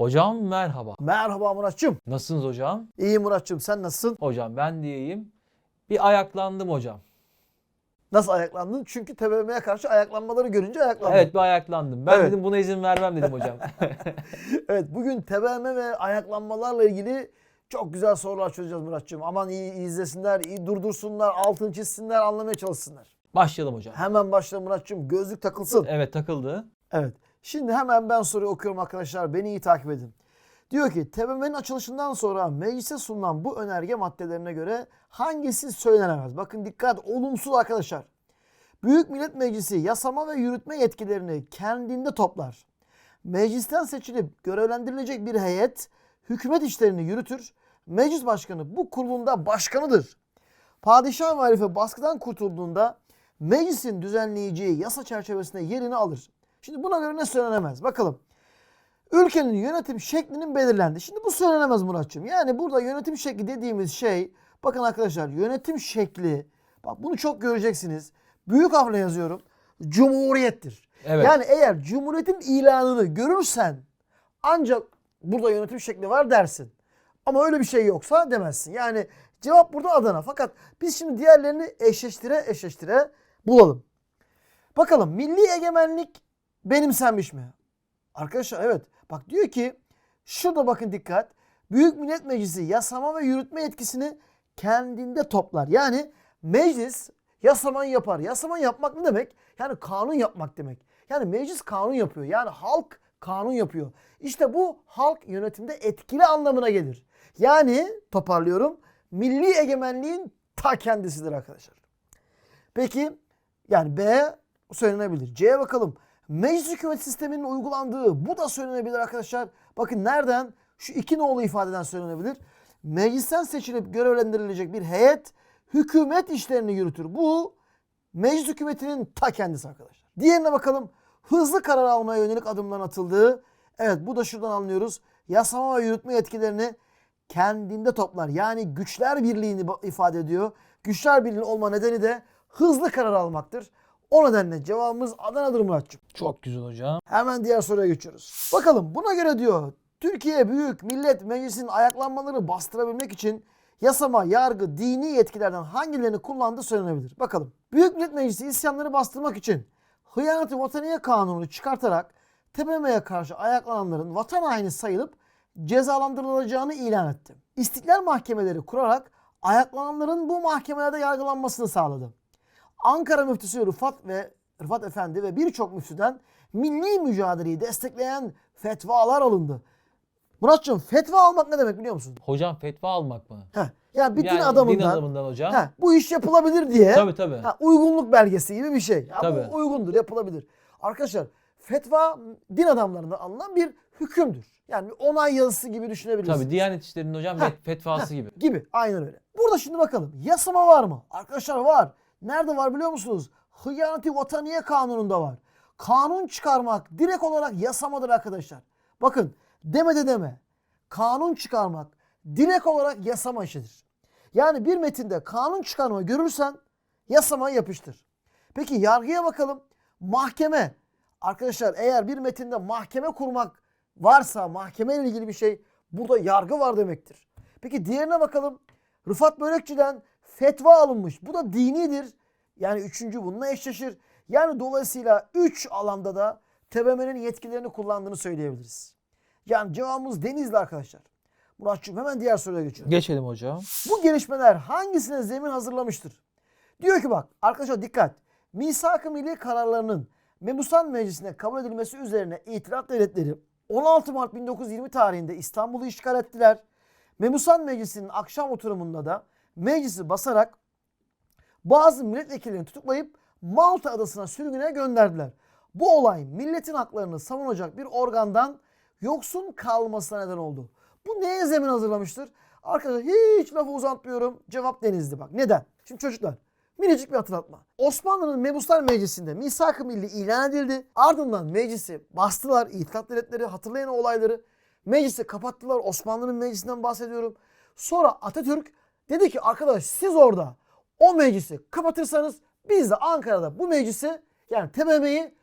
Hocam merhaba. Merhaba Muratçım. Nasılsınız hocam? İyi Muratçım sen nasılsın? Hocam ben diyeyim. Bir ayaklandım hocam. Nasıl ayaklandın? Çünkü TBMM'ye karşı ayaklanmaları görünce ayaklandın. Evet bir ayaklandım. Ben Evet. dedim buna izin vermem dedim hocam. Evet bugün TBMM ve ayaklanmalarla ilgili çok güzel sorular çözeceğiz Muratçım. Aman iyi izlesinler, iyi durdursunlar, altını çizsinler, anlamaya çalışsınlar. Başlayalım hocam. Hemen başla Muratçım. Gözlük takılsın. Evet takıldı. Evet. Şimdi hemen ben soruyu okuyorum arkadaşlar. Beni iyi takip edin. Diyor ki TBMM'nin açılışından sonra meclise sunulan bu önerge maddelerine göre hangisi söylenemez? Bakın dikkat olumsuz arkadaşlar. Büyük Millet Meclisi yasama ve yürütme yetkilerini kendinde toplar. Meclisten seçilip görevlendirilecek bir heyet hükümet işlerini yürütür. Meclis başkanı bu kurulunda başkanıdır. Padişah ve halife baskıdan kurtulduğunda meclisin düzenleyeceği yasa çerçevesinde yerini alır. Şimdi buna göre ne söylenemez? Bakalım. Ülkenin yönetim şeklinin belirlendi. Şimdi bu söylenemez Muratçım. Yani burada yönetim şekli dediğimiz şey bakın arkadaşlar yönetim şekli bak bunu çok göreceksiniz. Büyük harfle yazıyorum. Cumhuriyettir. Evet. Yani eğer cumhuriyetin ilanını görürsen ancak burada yönetim şekli var dersin. Ama öyle bir şey yoksa demezsin. Yani cevap burada Adana. Fakat biz şimdi diğerlerini eşleştire eşleştire bulalım. Bakalım milli egemenlik benimsenmiş mi? Arkadaşlar evet. Bak diyor ki şurada bakın dikkat. Büyük Millet Meclisi yasama ve yürütme yetkisini kendinde toplar. Yani meclis yasamayı yapar. Yasaman yapmak ne demek? Yani kanun yapmak demek. Yani meclis kanun yapıyor. Yani halk kanun yapıyor. İşte bu halk yönetimde etkili anlamına gelir. Yani toparlıyorum. Milli egemenliğin ta kendisidir arkadaşlar. Peki yani B söylenebilir. C'ye bakalım. Meclis hükümet sisteminin uygulandığı bu da söylenebilir arkadaşlar. Bakın nereden? Şu iki nolu ifadeden söylenebilir. Meclisten seçilip görevlendirilecek bir heyet hükümet işlerini yürütür. Bu meclis hükümetinin ta kendisi arkadaşlar. Diğerine bakalım. Hızlı karar almaya yönelik adımların atıldığı. Evet bu da şuradan anlıyoruz. Yasama ve yürütme yetkilerini kendinde toplar. Yani güçler birliğini ifade ediyor. Güçler birliği olma nedeni de hızlı karar almaktır. O nedenle cevabımız Adana'dır Muratçım. Çok güzel hocam. Hemen diğer soruya geçiyoruz. Bakalım buna göre diyor Türkiye Büyük Millet Meclisi'nin ayaklanmaları bastırabilmek için yasama, yargı, dini yetkilerden hangilerini kullandığı söylenebilir. Bakalım. Büyük Millet Meclisi isyanları bastırmak için hıyaneti vataniye kanunu çıkartarak TBMM'ye karşı ayaklananların vatan haini sayılıp cezalandırılacağını ilan etti. İstiklal mahkemeleri kurarak ayaklananların bu mahkemelerde yargılanmasını sağladı. Ankara müftüsü Rıfat ve Rıfat Efendi ve birçok müftüden milli mücadeleyi destekleyen fetvalar alındı. Muratçım fetva almak ne demek biliyor musun? Hocam fetva almak mı? Heh, yani bir Yani din adamından, Din adamından hocam. heh, bu iş yapılabilir diye Tabii tabii. ha, uygunluk belgesi gibi bir şey. Ya bu Tabii. uygundur, yapılabilir. Arkadaşlar fetva din adamlarından alınan bir hükümdür. Yani bir onay yazısı gibi düşünebilirsiniz. Tabii Diyanet İşleri'nin hocam fet- fetvası gibi. Gibi. Aynen öyle. Burada şimdi bakalım. Yasama var mı? Arkadaşlar var. Nerede var biliyor musunuz? Hıyaneti Vataniye Kanunu'nda var. Kanun çıkarmak direkt olarak yasamadır arkadaşlar. Bakın deme de deme. Kanun çıkarmak direkt olarak yasama işidir. Yani bir metinde kanun çıkarma görürsen yasamayı yapıştır. Peki yargıya bakalım. Mahkeme. Arkadaşlar eğer bir metinde mahkeme kurmak varsa mahkeme ile ilgili bir şey burada yargı var demektir. Peki diğerine bakalım. Rıfat Börekçi'den fetva alınmış. Bu da dinidir. Yani üçüncü bununla eşleşir. Yani dolayısıyla üç alanda da TBMM'nin yetkilerini kullandığını söyleyebiliriz. Yani cevabımız Denizli arkadaşlar. Muratçığım hemen diğer soruya geçiyorum. Geçelim hocam. Bu gelişmeler hangisine zemin hazırlamıştır? Diyor ki bak arkadaşlar dikkat. Misak-ı Milli kararlarının Mebusan Meclisi'ne kabul edilmesi üzerine itiraf devletleri 16 Mart 1920 tarihinde İstanbul'u işgal ettiler. Mebusan Meclisi'nin akşam oturumunda da meclisi basarak bazı milletvekillerini tutuklayıp Malta adasına sürgüne gönderdiler. Bu olay milletin haklarını savunacak bir organdan yoksun kalmasına neden oldu. Bu neye zemin hazırlamıştır? Arkadaşlar hiç lafı uzatmıyorum. Cevap Denizli bak. Neden? Şimdi çocuklar minicik bir hatırlatma. Osmanlı'nın Mebuslar Meclisi'nde misak-ı milli ilan edildi. Ardından meclisi bastılar. İtilaf devletleri hatırlayın o olayları. Meclisi kapattılar. Osmanlı'nın meclisinden bahsediyorum. Sonra Atatürk dedi ki arkadaş siz orada o meclisi kapatırsanız biz de Ankara'da bu meclisi yani TBMM'yi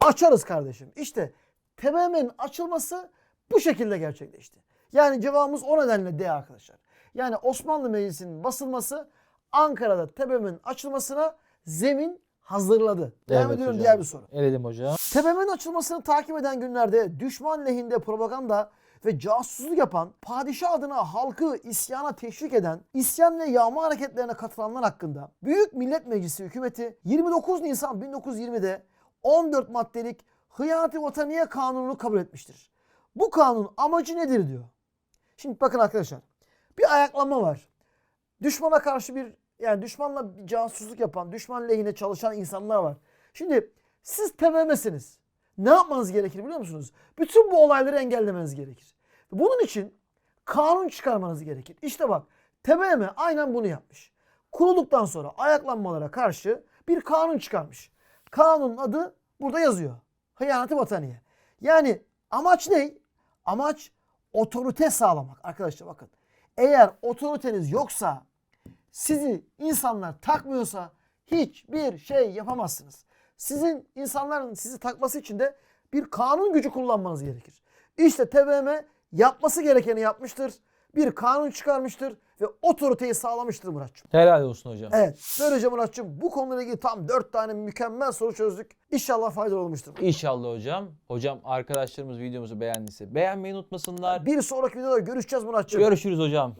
açarız kardeşim. İşte TBMM'nin açılması bu şekilde gerçekleşti. Yani cevabımız o nedenle D arkadaşlar. Yani Osmanlı Meclisi'nin basılması Ankara'da TBMM'in açılmasına zemin hazırladı. Devam Evet ediyorum diğer bir soru. Eledim hocam. TBMM'in açılmasını takip eden günlerde düşman lehinde propaganda ve casusluk yapan, padişah adına halkı isyana teşvik eden, isyan ve yağma hareketlerine katılanlar hakkında Büyük Millet Meclisi hükümeti 29 Nisan 1920'de 14 maddelik Hıyaneti Vataniye Kanunu'nu kabul etmiştir. Bu kanun amacı nedir diyor. Şimdi bakın arkadaşlar. Bir ayaklanma var. Düşmana karşı bir yani düşmanla casusluk yapan, düşman lehine çalışan insanlar var. Şimdi siz TBMM'siniz. Ne yapmanız gerekir biliyor musunuz? Bütün bu olayları engellemeniz gerekir. Bunun için kanun çıkarmanız gerekir. İşte bak TBMM aynen bunu yapmış. Kurulduktan sonra ayaklanmalara karşı bir kanun çıkarmış. Kanunun adı burada yazıyor. Hıyaneti vataniye. Yani amaç ne? Amaç otorite sağlamak. Arkadaşlar bakın. Eğer otoriteniz yoksa sizi insanlar takmıyorsa hiçbir şey yapamazsınız. Sizin insanların sizi takması için de bir kanun gücü kullanmanız gerekir. İşte TBMM yapması gerekeni yapmıştır. Bir kanun çıkarmıştır ve otoriteyi sağlamıştır Muratçım. Helal olsun hocam. Evet. Böylece Muratçım bu konuyla ilgili tam 4 tane mükemmel soru çözdük. İnşallah faydalı olmuştur. İnşallah hocam. Hocam arkadaşlarımız videomuzu beğendiyse beğenmeyi unutmasınlar. Bir sonraki videoda görüşeceğiz Muratçım. Görüşürüz hocam.